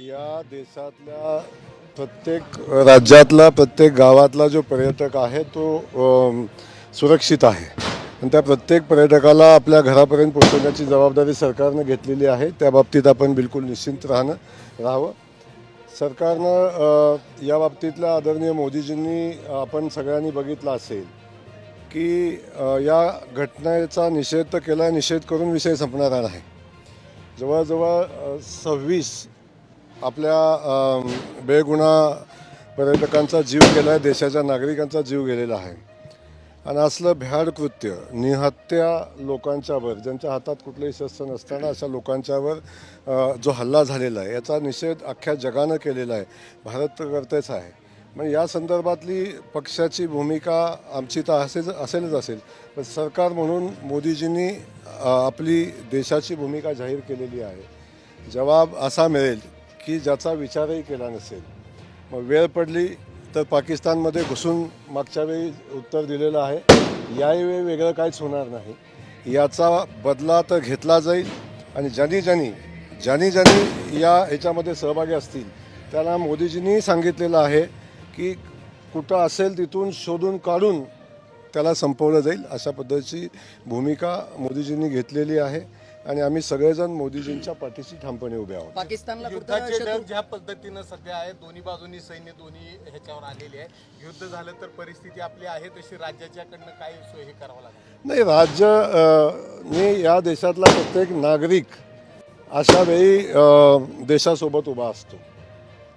या देशातल्या प्रत्येक राज्यातला प्रत्येक गावातला जो पर्यटक आहे तो सुरक्षित आहे. आणि त्या प्रत्येक पर्यटकाला आपल्या घरापर्यंत पोहोचवण्याची जबाबदारी सरकारनं घेतलेली आहे. त्या बाबतीत आपण बिलकुल निश्चिंत राहणं राहावं. सरकारनं या बाबतीतल्या आदरणीय मोदीजींनी आपण सगळ्यांनी बघितलं असेल की या घटनेचा निषेध तर केला निषेध करून विषय संपणारा नाही जवळजवळ सव्वीस आपल्या बेगुणा पर्यटकांचा जीव गेला आहे देशाच्या नागरिकांचा जीव गेलेला आहे. आणि असलं भ्याड कृत्य निहत्या लोकांच्यावर ज्यांच्या हातात कुठलंही शस्त्र नसताना अशा लोकांच्यावर जो हल्ला झालेला आहे याचा निषेध अख्ख्या जगानं केलेला आहे. भारत तर करतेच आहे. मग या संदर्भातली पक्षाची भूमिका आमची तर असेच असेलच असेल. पण सरकार म्हणून मोदीजींनी आपली देशाची भूमिका जाहीर केलेली आहे. जवाब असा मिळेल की ज्याचा विचारही केला नसेल. मग वेळ पडली तर पाकिस्तानमध्ये घुसून मागच्या वेळी उत्तर दिलेलं आहे. यावेळी वेगळं काहीच होणार नाही. याचा बदला तर घेतला जाईल आणि ज्यांनी ज्यांनी ज्यांनी ज्यांनी या ह्याच्यामध्ये सहभागी असतील त्यांना मोदीजींनी सांगितलेलं आहे की कुठं असेल तिथून शोधून काढून त्याला संपवलं जाईल अशा पद्धतीची भूमिका मोदीजींनी घेतलेली आहे. आणि आम्ही सगळेजण मोदीजींच्या पाठीशी ठामपणे उभे आहोत. पाकिस्तानला युद्धाचे दर ज्या पद्धतीनं सध्या आहे दोन्ही बाजूनी सैन्य दोन्ही ह्याच्यावर आलेली आहे युद्ध झालं तर परिस्थिती आपली आहे तशी राज्याच्याकडनं काय सोय हे करावं लागेल. नाही राज्य ने या देशातला प्रत्येक नागरिक अशा वेळी देशासोबत उभा असतो.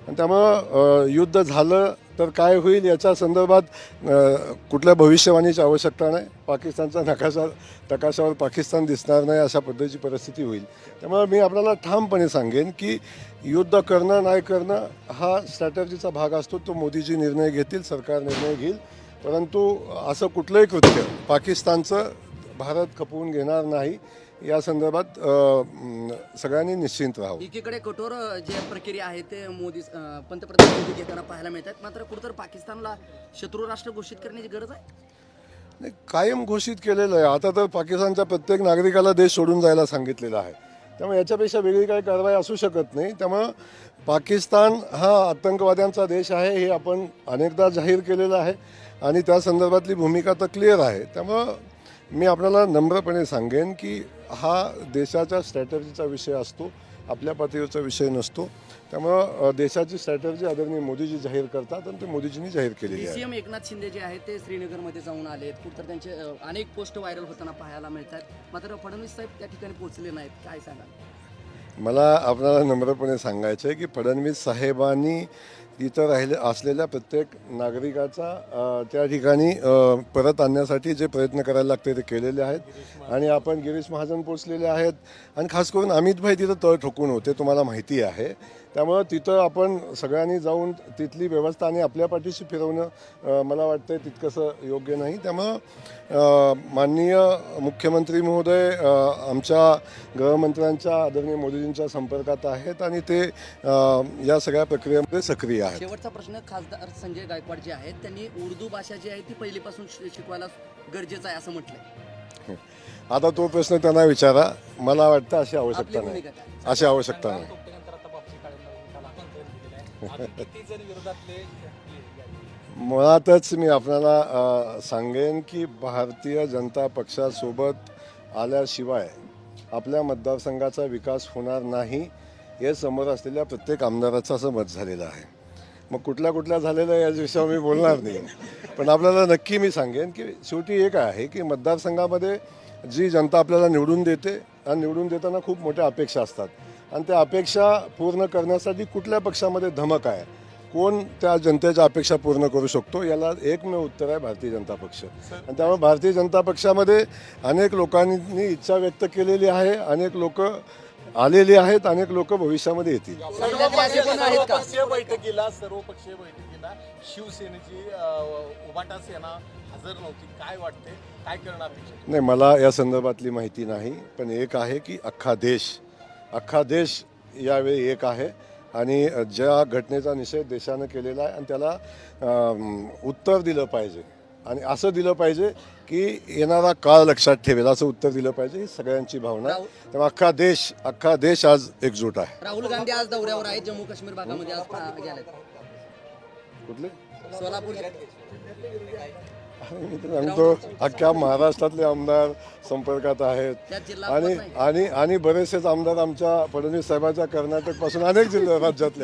आणि त्यामुळं युद्ध झालं तर काय होईल याच्या संदर्भात कुठल्या भविष्यवाणीची आवश्यकता नाही. पाकिस्तानचा नकाशा नकाशावर पाकिस्तान दिसणार नाही अशा पद्धतीची परिस्थिती होईल. त्यामुळे मी आपल्याला ठामपणे सांगेन की युद्ध करणं नाही करणं हा स्ट्रॅटर्जीचा भाग असतो. तो मोदीजी निर्णय घेतील सरकार निर्णय घेईल. परंतु असं कुठलंही कृत्य पाकिस्तानचं भारत खपवून घेणार नाही. या संदर्भात सगळ्यांनी निश्चिंत राहावं. एकीकडे कठोर जे प्रक्रिया आहे ते मोदी पंतप्रधान मोदी घेताना पाहायला मिळतात. मात्र कुठतर पाकिस्तानला शत्रू राष्ट्र घोषित करण्याची गरज आहे? नाही कायम घोषित केलेलं आहे. आता तर पाकिस्तानच्या प्रत्येक नागरिकाला देश सोडून जायला सांगितलेलं आहे. त्यामुळे याच्यापेक्षा वेगळी काही कारवाई असू शकत नाही. त्यामुळं पाकिस्तान हा आतंकवाद्यांचा देश आहे हे आपण अनेकदा जाहीर केलेलं आहे. आणि त्या संदर्भातली भूमिका तर क्लिअर आहे. त्यामुळं मी आपल्याला नम्रपणे सांगेन की हा देशाच्या स्ट्रॅटर्जीचा विषय असतो आपल्या पातळीवरचा विषय नसतो. त्यामुळं देशाची स्ट्रॅटर्जी आदरणीय मोदीजी जाहीर करतात आणि ते मोदीजींनी जाहीर केलेली आहे. सीएम एकनाथ शिंदे जे आहेत ते श्रीनगरमध्ये जाऊन आलेत. कुठतर त्यांचे अ, अनेक पोस्ट व्हायरल होताना पाहायला मिळतात. मात्र फडणवीस साहेब त्या ठिकाणी पोहोचले नाहीत. काय सांगाल? मला आपल्याला नम्रपणे सांगायचं आहे की फडणवीस साहेबांनी तिथं राहिले असलेल्या प्रत्येक नागरिकाचा त्या ठिकाणी परत आणण्यासाठी जे प्रयत्न करायला लागते ते केलेले आहेत. आणि आपण गिरीश महाजन पोचलेले आहेत. आणि खास करून अमित भाई तिथं तळ ठोकून होते तुम्हाला माहिती आहे. त्यामुळं तिथं आपण सगळ्यांनी जाऊन तिथली व्यवस्था आणि आपल्या पाठीशी फिरवणं मला वाटतं तितकंसं योग्य नाही. त्यामुळं माननीय मुख्यमंत्री महोदय आमच्या गृहमंत्र्यांच्या आदरणीय मोदीजींच्या संपर्कात आहेत आणि ते या सगळ्या प्रक्रियेमध्ये सक्रिय आहेत. शेवटचा प्रश्न खासदार संजय गायकवाड जे आहेत त्यांनी उर्दू भाषा जी आहे ती पहिलीपासून शि- शिकवायला गरजेचं आहे असं म्हटलंय. आता तो प्रश्न त्यांना विचारा. मला वाटतं अशी आपली आवश्यकता नाही. भूमिका काय? अशी आवश्यकता नाही. मुळातच मी आपल्याला अ, सांगेन की भारतीय जनता पक्षासोबत आल्याशिवाय आपल्या मतदारसंघाचा विकास होणार नाही हे समोर असलेल्या प्रत्येक आमदाराचं असं मत झालेलं आहे. मग कुठल्या कुठल्या झालेल्या या विषयावर मी बोलणार नाही. पण आपल्याला नक्की मी सांगेन की शेवटी एक आहे की मतदारसंघामध्ये जी जनता आपल्याला निवडून देते आणि निवडून देताना खूप मोठ्या अपेक्षा असतात. आणि त्या अपेक्षा पूर्ण करण्यासाठी कुठल्या पक्षामध्ये धमक आहे? कोण त्या जनतेच्या अपेक्षा पूर्ण करू शकतो? याला एकमेव उत्तर आहे भारतीय जनता पक्ष. आणि त्यामुळे भारतीय जनता पक्षामध्ये अनेक लोकांनी इच्छा व्यक्त केलेली आहे. अनेक लोक आलेली आहेत अनेक लोक भविष्यामध्ये येतील? सर्वपक्षीय बैठकीला सर्वपक्षीय बैठकीला शिवसेनेची उभाटा सेना हजर नव्हती काय वाटते काय करणं अपेक्षित आहे? नाही मला या संदर्भातली माहिती नाही पण एक आहे की अख्खा देश अख्खा देश यावेळी एक आहे आणि ज्या घटनेचा निषेध देशानं केलेला आहे आणि त्याला उत्तर दिलं पाहिजे आणि असं दिलं पाहिजे की येणारा काळ लक्षात ठेवेल असं उत्तर दिलं पाहिजे ही सगळ्यांची भावना. आहे तेव्हा अख्खा देश अख्खा देश आज एकजूट आहे. राहुल गांधी आज दौऱ्यावर आहेत जम्मू काश्मीर भागामध्ये आज गेलेत. कुठले? सोलापूर. आणि मी तर सांगतो अख्ख्या महाराष्ट्रातले आमदार संपर्कात आहेत. त्यात जिल्हा आणि आणि आणि बरेचसेच आमदार आमच्या फडणवीस साहेबांच्या कर्नाटकपासून अनेक जिल्हा राज्यातले